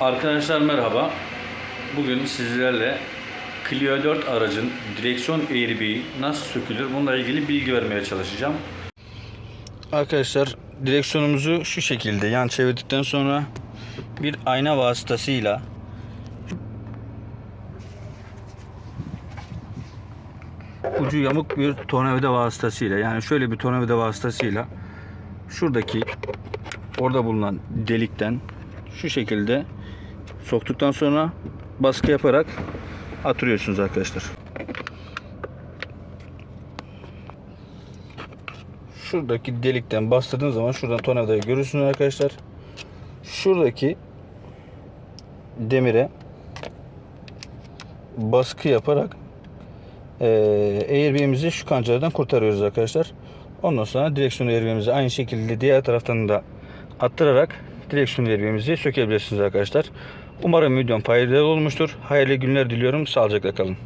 Arkadaşlar merhaba. Bugün sizlerle Clio 4 aracın direksiyon airbag'i nasıl sökülür bununla ilgili bilgi vermeye çalışacağım. Arkadaşlar direksiyonumuzu şu şekilde yan çevirdikten sonra bir ayna vasıtasıyla ucu yamuk bir tornavida vasıtasıyla yani şöyle bir tornavida vasıtasıyla şuradaki orada bulunan delikten şu şekilde soktuktan sonra baskı yaparak atıyorsunuz arkadaşlar. Şuradaki delikten bastırdığınız zaman şuradan tornavidayı görürsünüz arkadaşlar. Şuradaki demire baskı yaparak eee airbag'imizi şu kancalardan kurtarıyoruz arkadaşlar. Ondan sonra direksiyon airbag'imizi aynı şekilde diğer taraftan da attırarak direksiyon airbag'imizi sökebilirsiniz arkadaşlar. Umarım videom faydalı olmuştur. Hayırlı günler diliyorum. Sağlıcakla kalın.